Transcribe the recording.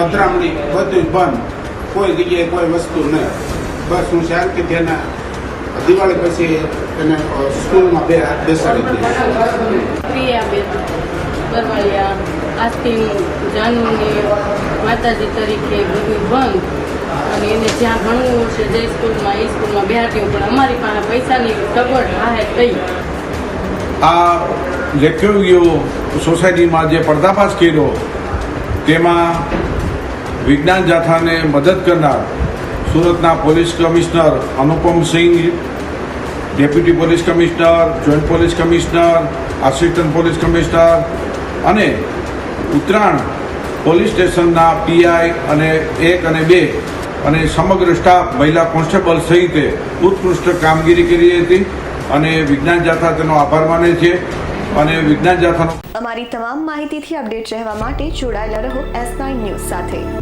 પધરામણી બધું બંધ. કોઈ જગ્યાએ કોઈ વસ્તુ નહીં. બસ હું શાંતિથી એના દિવાળી પછી એને સ્કૂલમાં બે બેસાડી દઈશ પ્રિયાબેન બરવાલિયા આજથી જાનુની માતાજી તરીકે બધું બંધ. અને એને જ્યાં ભણવું છે જે સ્કૂલમાં એ સ્કૂલમાં બેહાડ્યું પણ અમારી પાસે પૈસાની સગવડ રાહે થઈ. આ લેખકીઓ સોસાયટીમાં જે પર્દાફાશ કર્યો તેમાં વિજ્ઞાન જાથાને મદદ કરનાર સુરતના police commissioner Anupam Singh, deputy police commissioner, joint police commissioner, assistant police commissioner અને ઉત્તરાયણ પોલીસ સ્ટેશનના પીઆઈ અને એક અને બે અને સમગ્ર સ્ટાફ મહિલા કોન્સ્ટેબલ સહિતે ઉત્કૃષ્ટ કામગીરી કરી હતી અને વિજ્ઞાન જાથા તેનો આભાર માને છે અને વિજ્ઞાન જાથાનો અમારી તમામ માહિતીથી અપડેટ રહેવા માટે જોડાયેલા રહો એસ નાઇન ન્યૂઝ સાથે.